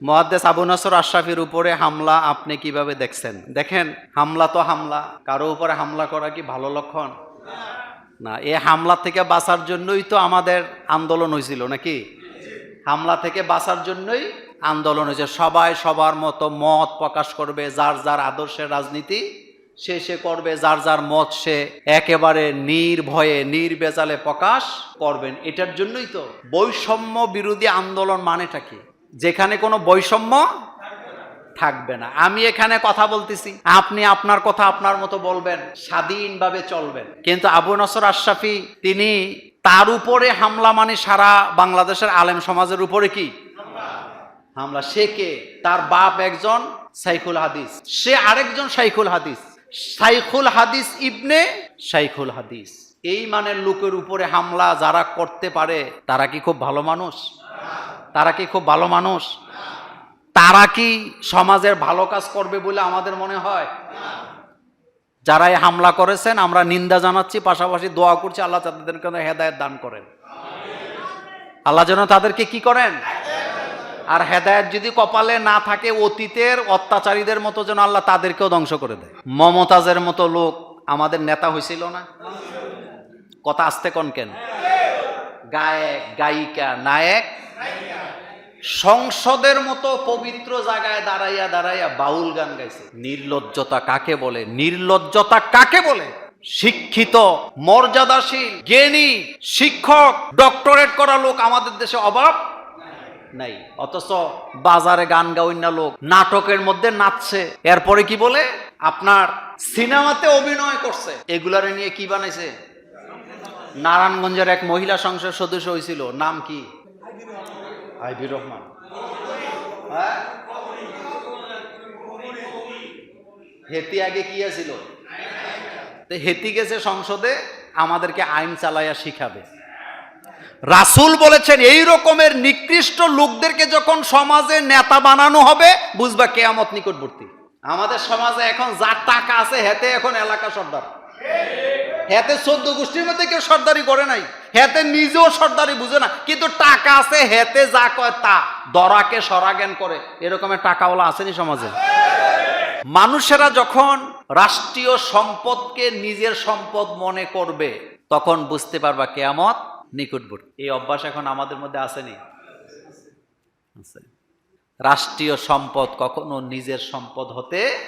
মহাদ্দেস আবু নসর আশরাফির উপরে হামলা আপনি কীভাবে দেখছেন? দেখেন, হামলা তো হামলা। কারও উপরে হামলা করা কি ভালো লক্ষণ? না, এ হামলা থেকে বাঁচার জন্যই তো আমাদের আন্দোলন হয়েছিল নাকি? হামলা থেকে বাঁচার জন্যই আন্দোলন হয়েছে। সবাই সবার মতো মত প্রকাশ করবে, যার যার আদর্শের রাজনীতি সে সে করবে, যার যার মত সে একেবারে নির্ভয়ে, নির্বেজালে প্রকাশ করবেন। এটার জন্যই তো বৈষম্য বিরোধী আন্দোলন মানেটা কি? যেখানে কোনো বৈষম্য থাকবে না। আমি এখানে কথা বলতেছি, আপনি আপনার কথা আপনার মতো বলবেন, স্বাধীনভাবে চলবেন। কিন্তু আবু নসর আশরাফি, তিনি তার উপরে হামলা মানে সারা বাংলাদেশের আলেম সমাজের উপরে কি? হামলা। সে কে? তার বাপ একজন সাইকুল হাদিস। সে আরেকজন সাইকুল হাদিস। সাইকুল হাদিস ইবনে সাইকুল হাদিস। এই মানের লোকের উপরে হামলা যারা করতে পারে, তারা কি খুব ভালো মানুষ? তারা কি খুব ভালো মানুষ? তারা কি সমাজের ভালো কাজ করবে বলে আমাদের মনে হয়? যারা হামলা করেছেন, আমরা নিন্দা জানাচ্ছি, পাশাপাশি দোয়া করছি, আল্লাহ তাদেরকে হেদায়ত দান করেন। আল্লাহ যেন তাদেরকে কি করেন? আর হেদায়ত যদি কপালে না থাকে, অতীতের অত্যাচারীদের মতো যেন আল্লাহ তাদেরকেও ধ্বংস করে দেয়। মমতাজের মতো লোক আমাদের নেতা হয়েছিল না? কথা আসতে কোন কেন? গায়ক, গায়িকা, নায়ক, সংসদের মতো পবিত্র জায়গায় দাঁড়াইয়া দাঁড়াইয়া বাউল গান গাইছে। নির্লজ্জতা কাকে বলে? নির্লজ্জতা কাকে বলে? শিক্ষিত, মর্যাদাশীল, জ্ঞানী, শিক্ষক, ডক্টরেট করা লোক আমাদের দেশে অভাব নাই। অথচ বাজারে গান গাওয়ার লোক, নাটকের মধ্যে নাচছে। এরপরে কি বলে? আপনার সিনেমাতে অভিনয় করছে। এগুলারে নিয়ে কি বানাইছে? নারায়ণগঞ্জের এক মহিলা সংসদ সদস্য হয়েছিল। নাম কি? আইবির রহমান। হ্যাঁ? হেতি আগে কি আছিল? হেতি গেছে সংসদে, আমাদেরকে আইন চালাইয়া শিখাবে। রাসুল বলেছেন, এই রকমের নিকৃষ্ট লোকদেরকে যখন সমাজে নেতা বানানো হবে, বুঝবা কেয়ামত নিকটবর্তী। আমাদের সমাজে এখন যার টাকা আছে, হেতে এখন এলাকা সর্দার। হেতে চোদ্দ গোষ্ঠীর মধ্যে কেউ সর্দারি করে নাই। হেতে নিজেও সর্দারি বুঝে না। কিন্তু টাকা আছে, হেতে যা কয় তা। দরাকে সরাজ্ঞান করে। এরকমের টাকাওয়ালা আসেনি সমাজে? মানুষেরা যখন রাষ্ট্রীয় সম্পদকে নিজের সম্পদ মনে করবে, তখন বুঝতে পারবা কেয়ামত নিকটবর্তী। এই অভ্যাস এখন আমাদের মধ্যে আসেনি। রাষ্ট্রীয় সম্পদ কখনো নিজের সম্পদ হতে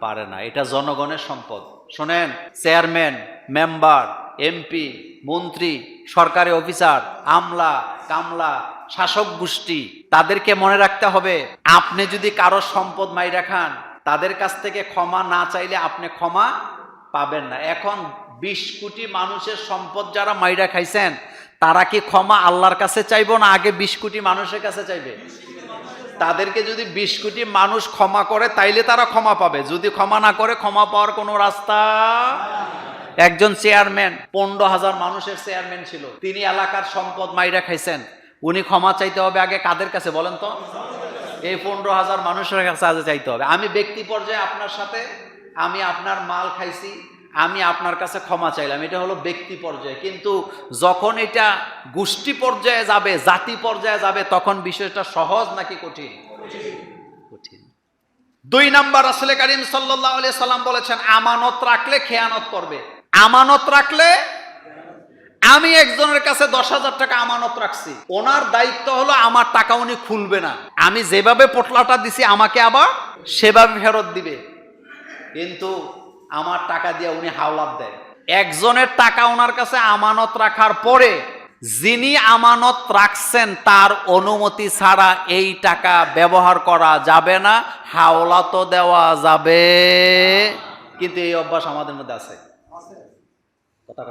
পারে না। এটা জনগণের সম্পদ। শোনেন, চেয়ারম্যান, মেম্বার, এমপি, মন্ত্রী, সরকারি অফিসার, আমলা, কামলা, শাসক গোষ্ঠী, তাদেরকে মনে রাখতে হবে, আপনি যদি কারও সম্পদ মাইরা খান তাদের কাছ থেকে ক্ষমা না চাইলে আপনি ক্ষমা পাবেন না। এখন বিশ কোটি মানুষের সম্পদ যারা মাইরা খাইছেন, তারা কি ক্ষমা আল্লাহর কাছে চাইব না আগে বিশ কোটি মানুষের কাছে চাইবে? তাদেরকে যদি বিশ কোটি মানুষ ক্ষমা করে, তাইলে তারা ক্ষমা পাবে। যদি ক্ষমা না করে, ক্ষমা পাওয়ার কোনো রাস্তা? একজন চেয়ারম্যান, পনেরো হাজার মানুষের চেয়ারম্যান ছিল। তিনি এলাকার সম্পদ মাইরা খাইছেন। উনি ক্ষমা চাইতে হবে আগে কাদের কাছে বলেন তো? এই পনেরো হাজার মানুষের কাছে আগে চাইতে হবে। আমি ব্যক্তি পর্যায়ে আপনার সাথে, আমি আপনার মাল খাইছি আমি আপনার কাছে ক্ষমা চাইলাম, এটা হলো ব্যক্তি পর্যায়ে। কিন্তু যখন এটা গোষ্ঠী পর্যায়ে যাবে, জাতি পর্যায়ে যাবে, তখন বিষয়টা সহজ নাকি কঠিন? কঠিন। দুই নাম্বার আসলে করিম সাল্লাহ আলিয়া সাল্লাম বলেছেন, আমানত রাখলে খেয়ানত করবে। আমানত রাখলে আমি একজনের কাছে দশ হাজার টাকা আমানত রাখছি। ওনার দায়িত্ব হলো, আমার টাকা উনি খুলবে না। আমি যেভাবে পোটলাটা দিছি, আমাকে আবার সেভাবে ফেরত দিবে। কিন্তু আমার টাকা দিয়ে উনি হাওলাত দেয় একজনের টাকা ওনার কাছে আমানত রাখার পরে যিনি আমানত রাখছেন, তার অনুমতি ছাড়া এই টাকা ব্যবহার করা যাবে না হাওলাত দেওয়া যাবে। কিন্তু এই অভ্যাস আমাদের মধ্যে আছে। কথা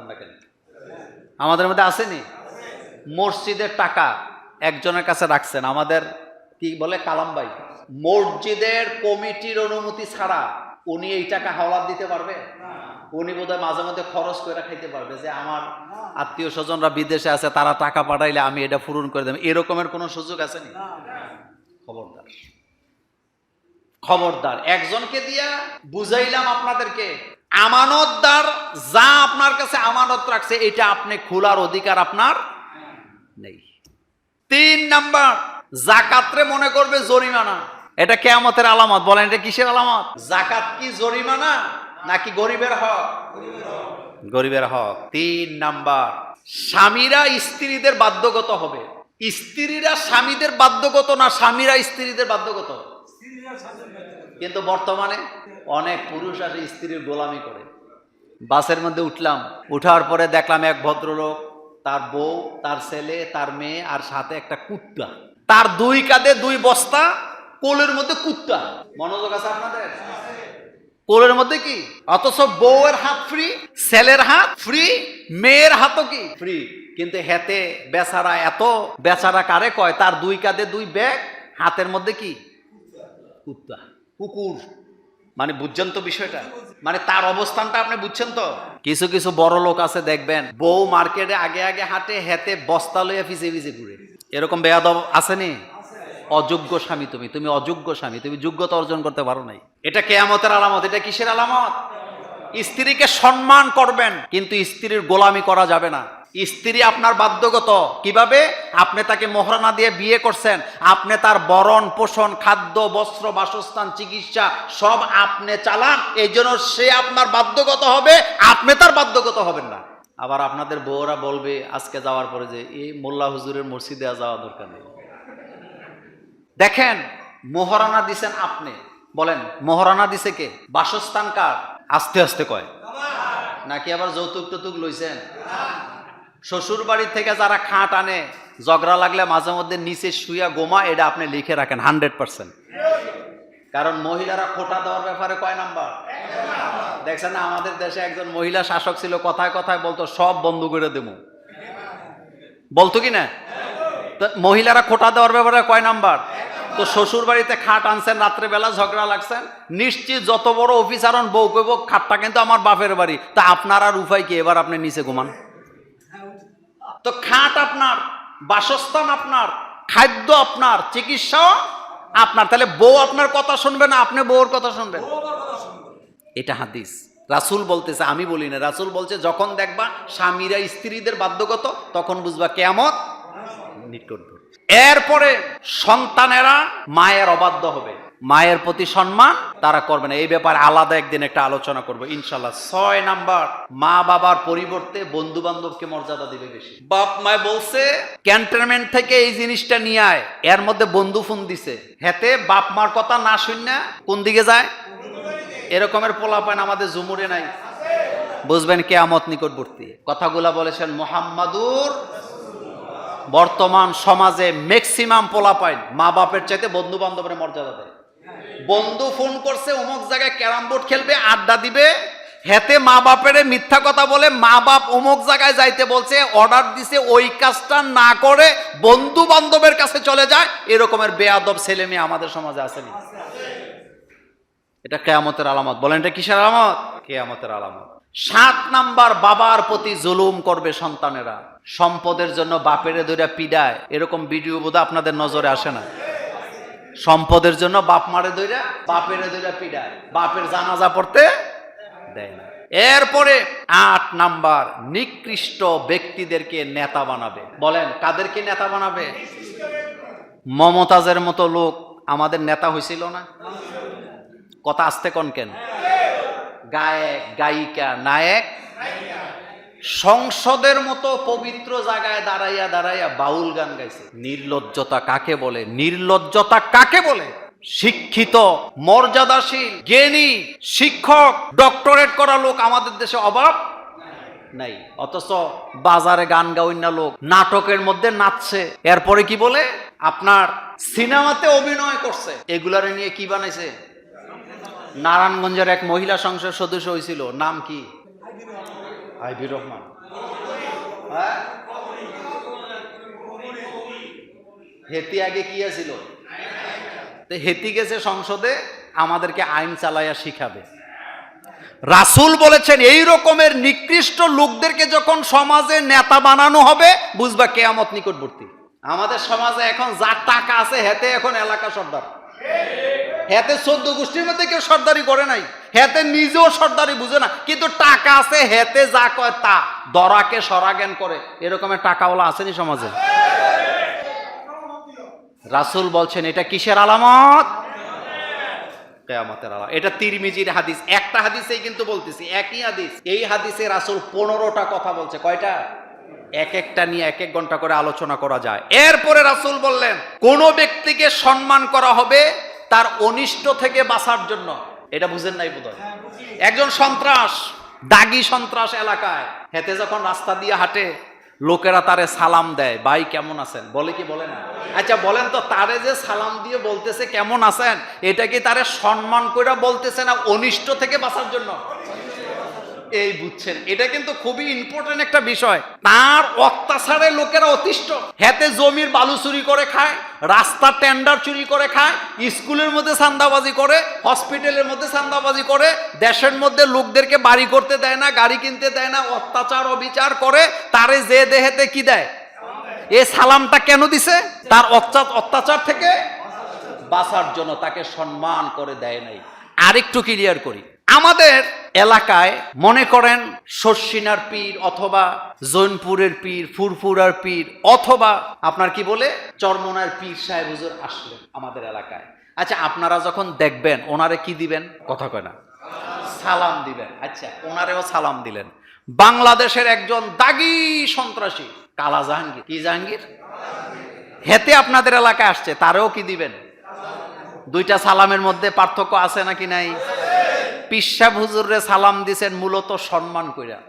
আমাদের মধ্যে আসেনি? মসজিদের টাকা একজনের কাছে রাখছেন, আমাদের কি বলে, কালাম ভাই? মসজিদের কমিটির অনুমতি ছাড়া উনি এই টাকা হাওলাত দিতে পারবে? উনি বোধহয় মাঝে মধ্যে খরচ করে খাইতে পারবে যে আমার আত্মীয় স্বজনরা বিদেশে আছে তারা টাকা পাঠাইলে আমি এটা পূরণ করে দেব। এরকমের কোনো সুযোগ আসেনি খবরদার। খবরদার। একজনকে দিয়া বুঝাইলাম আপনাদেরকে আমানতদার যা আপনার কাছে আমানত রাখছে এটা আপনি খোলার অধিকার আপনার নেই। তিন নাম্বার জাকাতরে মনে করবে জরিমানা। এটা কেয়ামতের আলামত বলেন এটা কিসের আলামত? জাকাত কি জরিমানা নাকি গরিবের হক? গরিবের হক। তিন নাম্বার স্বামীরা স্ত্রীদের বাধ্যগত হবে। স্ত্রীরা স্বামীদের বাধ্যগত না স্বামীরা স্ত্রীদের বাধ্যগত? কিন্তু বর্তমানে অনেক পুরুষ আসে স্ত্রীর গোলামি করে। বাসের মধ্যে উঠলাম উঠার পরে দেখলাম এক ভদ্রলোক তার বউ তার ছেলে তার মেয়ে আর সাথে একটা কুত্তা। তার দুই কাঁধে দুই বস্তা কোলের মধ্যে কুত্তা। মনোযোগ আছে আপনাদের? কোলের মধ্যে কি? অথচ বউয়ের হাত ফ্রি ছেলের হাত ফ্রি মেয়ের হাতও কি? ফ্রি কিন্তু হেতে বেচারা এত বেচারা কারে কয়? তার দুই কাঁধে দুই ব্যাগ হাতের মধ্যে কি? কুত্তা। কুকুর। মানে বুঝছেন তো বিষয়টা? মানে তার অবস্থানটা আপনি বুঝছেন তো? কিছু কিছু বড় লোক আছে দেখবেন বউ মার্কেটে আগে আগে হাঁটে হেতে বস্তা লইয়া ফিসে ফিসে ঘুরে। এরকম বেয়াদব আসেনি অযোগ্য স্বামী তুমি তুমি অযোগ্য স্বামী, তুমি যোগ্যতা অর্জন করতে পারো নাই। এটা কেয়ামতের আলামত, এটা কিসের আলামত? স্ত্রীকে সম্মান করবেন, কিন্তু স্ত্রীর গোলামি করা যাবে না। স্ত্রী আপনার বাধ্যগত। কীভাবে? আপনি তাকে মোহরানা দিয়ে বিয়ে করছেন, আপনি তার বরণ, পোষণ, খাদ্য, বস্ত্র, বাসস্থান, চিকিৎসা সব আপনি চালান, এই জন্য সে আপনার বাধ্যগত হবে, আপনি তার বাধ্যগত হবেন না। আবার আপনাদের বউরা বলবে, আজকে যাওয়ার পরে যে, এই মোল্লা হুজুরের মসজিদে যাওয়া দরকার নেই। দেখেন, মোহরানা দিছেন আপনি। বলেন, মোহরানা দিছে কে? বাসস্থান কার? আস্তে আস্তে কয়। নাকি আবার যৌতুক টৌতুক লইছেন? শ্বশুর বাড়ি থেকে যারা খাট আনে, ঝগড়া লাগলে মাঝে মধ্যে নিচে শুয়া গোমা, এটা আপনি লিখে রাখেন, হান্ড্রেড পার্সেন্ট। কারণ মহিলারা খোটা দেওয়ার ব্যাপারে কয় নাম্বার? দেখছেন না, আমাদের দেশে একজন মহিলা শাসক ছিল, কথায় কথায় বলতো, সব বন্ধ করে দেবো। বলতো কি না? মহিলারা খোটা দেওয়ার ব্যাপারে কয় নাম্বার? তো শ্বশুর বাড়িতে খাট আনছেন, রাত্রেবেলা ঝগড়া লাগছেন। নিশ্চিত যত বড় অফিসার হন, বউ কইব, খাটটা কিন্তু আমার বাপের বাড়ি। তা আপনার আর উপায় কি? এবার আপনি নিচে ঘুমান। তো খাট আপনার, বাসস্থান আপনার, খাদ্য আপনার চিকিৎসাও আপনার। তাহলে বউ আপনার কথা শুনবে না, আপনি বউর কথা শুনবেন? এটা হাদিস। রাসুল বলতেছে, আমি বলি না। রাসুল বলছে, যখন দেখবা স্বামীরা স্ত্রীদের বাধ্যগত, তখন বুঝবা কেমত নিকটবর্তী। এরপরে সন্তানেরা মায়ের অবাধ্য হবে। মায়ের প্রতি সম্মান তারা করবে না। এই ব্যাপারে আলাদা একদিন একটা আলোচনা করব ইনশাল্লাহ ছয় নাম্বার, মা বাবার পরিবর্তে বন্ধু বান্ধবকে মর্যাদা দিবে বেশি। বাপ মায় বলছে, ক্যান্টনমেন্ট থেকে এই জিনিসটা নিয়ে আয়। এর মধ্যে বন্ধু ফোন দিছে। হেতে বাপ মার কথা না শুন কোন দিকে যায়? এরকমের পোলাপান আমাদের জুমুরে নাই। বুঝবেন কেয়ামত নিকটবর্তী। কথাগুলা বলেছেন মোহাম্মদুর বর্তমান সমাজে ম্যাক্সিমাম পোলাপাইন, মা বাপের চাইতে বন্ধু বান্ধবের মর্যাদা দেয়। বন্ধু ফোন করছে অমুক জায়গায় ক্যারাম বোর্ড খেলবে, আড্ডা দিবে। হেতে মা বাপের মিথ্যা কথা বলে মা বাপ অমুক জায়গায় যাইতে বলছে অর্ডার দিছে, ওই কাজটা না করে বন্ধু বান্ধবের কাছে চলে যায়। এরকমের বেয়াদব ছেলে মেয়ে আমাদের সমাজে আসেনি এটা কেয়ামতের আলামত। বলেন, এটা কিসের আলামত? কেয়ামতের আলামত। সাত নাম্বার বাবার প্রতি জুলুম করবে সন্তানেরা। সম্পদের জন্য বাপেরে ধরে পিডায়, এরকম ভিডিও বোধ আপনাদের নজরে আসে না। সম্পদের জন্য বাপ মারে ধরে বাপেরে ধরে পিডায়, বাপের জানাজা পড়তে দেয় না। এরপরে আট নাম্বার, নিকৃষ্ট ব্যক্তিদেরকে নেতা বানাবে। বলেন, কাদেরকে নেতা বানাবে? মমতাজের মতো লোক আমাদের নেতা হয়েছিল না? কথা আসতে কোন কেন? গায়ক, গায়িকা, নায়ক? সংসদের মতো পবিত্র জায়গায় দাঁড়াইয়া দাঁড়াইয়া বাউল গান গাইছে। নির্লজ্জতা কাকে বলে? নির্লজ্জতা কাকে বলে? শিক্ষিত, মর্যাদাশীল, জ্ঞানী, শিক্ষক, ডক্টরেট করা লোক আমাদের দেশে অভাব নাই। অথচ বাজারে গান না লোক নাটকের মধ্যে নাচছে। এরপরে কি বলে? আপনার সিনেমাতে অভিনয় করছে। এগুলারে নিয়ে কি বানাইছে? নারায়ণগঞ্জের এক মহিলা সংসদ সদস্য হয়েছিল নাম কি? আইবি রহমান। হ্যাঁ? হেতি আগে কি আছিল? তো হেতি গেছে সংসদে আমাদেরকে আইন চালাইয়া শিখাবে। রাসুল বলেছেন এই রকমের নিকৃষ্ট লোকদেরকে যখন সমাজে নেতা বানানো হবে বুঝবা কেয়ামত নিকটবর্তী। আমাদের সমাজে এখন যার টাকা আছে হেতে এখন এলাকা সর্দার। হেতে চোদ্দ গোষ্ঠীর মধ্যে কেউ সর্দারি করে নাই। হেতে নিজেও সর্দারি বুঝে না। কিন্তু টাকা আছে, হেতে যা কয় তা। দরাকে সরাগেন করে। এরকমের টাকাওয়ালা আসেনি সমাজে। রাসূল বলছেন, এটা কিসের আলামত? কেয়ামতের আলামত। এটা তিরমিজির হাদিস। একটা হাদিসেই কিন্তু বলতেছি, একই হাদিস। এই হাদিসে রাসূল পনেরোটা কথা বলছে। কয়টা? এক একটা নিয়ে এক এক ঘণ্টা করে আলোচনা করা যায়। এরপরে রাসূল বললেন, কোন ব্যক্তিকে সম্মান করা হবে তার অনিষ্ট থেকে বাঁচার জন্য। এটা বুঝেন নাই বোধ একজন সন্ত্রাস দাগি সন্ত্রাস এলাকায় হেতে যখন রাস্তা দিয়ে হাঁটে লোকেরা তারে সালাম দেয় ভাই কেমন আছেন? বলে কি বলে না? আচ্ছা বলেন তো তারে যে সালাম দিয়ে বলতেছে কেমন আছেন এটা কি তারে সম্মান করে বলতেছে না অনিষ্ট থেকে বাঁচার জন্য? এই বুঝছেন, এটা কিন্তু খুবই ইম্পর্টেন্ট একটা বিষয়। তার অত্যাচারে লোকেরা অতিষ্ঠ। হেতে জমির বালু চুরি করে খায়, রাস্তার টেন্ডার চুরি করে খায়, স্কুলের মধ্যে সান্দাবাজি করে হসপিটালের মধ্যে চান্দাবাজি করে, দেশের মধ্যে লোকদেরকে বাড়ি করতে দেয় না, গাড়ি কিনতে দেয় না, অত্যাচার, অবিচার করে, তারে যে দেহেতে কি দেয়? এ সালামটা কেন দিছে? তার অত্যাচার থেকে বাঁচার জন্য তাকে সম্মান করে দেয় নাই। আরেকটু ক্লিয়ার করি। আমাদের এলাকায় মনে করেন শর্ষিনার পীর অথবা জৈনপুরের পীর, ফুরফুরার পীর অথবা আপনার কি বলে? চরমনার পীর সাহেব হুজুর আসলেন আমাদের এলাকায়। আচ্ছা আপনারা যখন দেখবেন, ওনারে কি দিবেন? কথা কয় না। সালাম দিবেন। আচ্ছা ওনারেও সালাম দিলেন। বাংলাদেশের একজন দাগি সন্ত্রাসী, কালা জাহাঙ্গীর। কি জাহাঙ্গীর? হেতে আপনাদের এলাকায় আসছে, তারেও কি দিবেন? দুইটা সালামের মধ্যে পার্থক্য আছে নাকি নাই? পিসাব হুজুরে সালাম দিছেন মূলত সম্মান কইরা।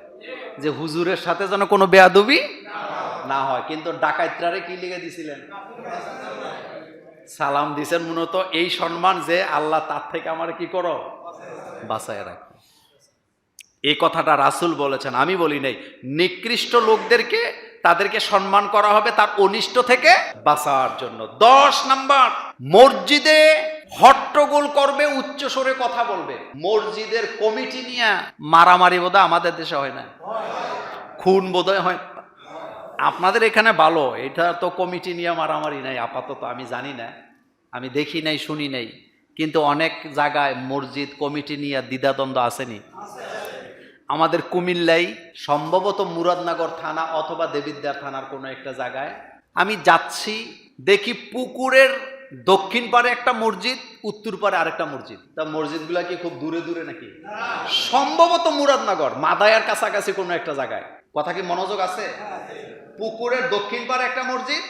যে হুজুরের সাথে যেন কোনো বেয়াদবি না হয়। কিন্তু ডাকাইত্রারে কি লিখে দিছিলেন? সালাম দিছেন মূলত এই সম্মান যে আল্লাহ তার থেকে আমার কি করো? বাঁচায় রাখো। এই কথাটা রাসুল বলেছেন, আমি বলি নাই। নিকৃষ্ট লোকদেরকে তাদেরকে সম্মান করা হবে তার অনিষ্ট থেকে বাঁচার জন্য। দশ নাম্বার, মসজিদে হট্টগোল করবে, উচ্চ স্বরে কথা বলবে। মসজিদের কমিটি নিয়ে মারামারি বোধহয় আমাদের দেশে হয় না। খুন বোধহয় হয় আপনাদের এখানে ভালো, এটা তো কমিটি নিয়ে মারামারি নাই, আপাতত আমি জানি না। আমি দেখি নাই, শুনি নাই। কিন্তু অনেক জায়গায় মসজিদ কমিটি নিয়ে দ্বিধাদ্বন্দ্ব আসেনি। আমাদের কুমিল্লাই, সম্ভবত মুরাদনগর থানা অথবা দেবিদ্বার থানার কোনো একটা জায়গায় আমি যাচ্ছি, দেখি পুকুরের দক্ষিণ পারে একটা মসজিদ উত্তর পারে আরেকটা মসজিদ। তা মসজিদগুলা কি খুব দূরে দূরে নাকি? সম্ভবত মুরাদনগর মাদায়ার কাছাকাছি কোনো একটা জায়গায়। কথা কি মনোযোগ আছে? পুকুরের দক্ষিণ পারে একটা মসজিদ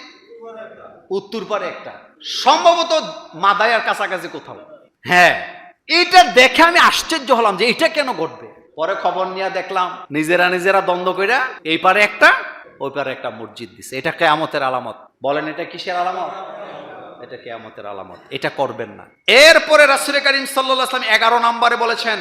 উত্তর পারে একটা। সম্ভবত মাদায়ার কাছাকাছি কোথাও। হ্যাঁ এটা দেখে আমি আশ্চর্য হলাম যে এটা কেন ঘটবে। পরে খবর নিয়ে দেখলাম নিজেরা নিজেরা দ্বন্দ্ব কইরা এই পারে একটা ওই পারে একটা মসজিদ দিছে। এটা কেয়ামতের আলামত। বলেন এটা কিসের আলামত? এটা কেয়ামতের আলামত। এটা করবেন না। এরপরে রাসুল করিম সাল্লাম এগারো নম্বরে বলেছেন,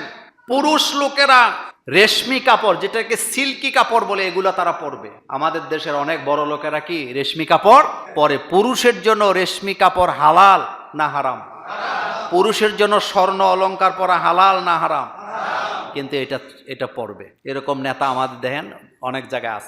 পুরুষ লোকেরা রেশমি কাপড়, যেটাকে সিল্কি কাপড় বলে, এগুলো তারা পরবে। আমাদের দেশের অনেক বড় লোকেরা কি রেশমি কাপড় পরে? পুরুষের জন্য রেশমি কাপড় হালাল না হারাম? পুরুষের জন্য স্বর্ণ অলংকার পরা হালাল না হারাম? কিন্তু এটা এটা পড়বে এরকম নেতা আমাদের দেখেন, অনেক জায়গায় আছে।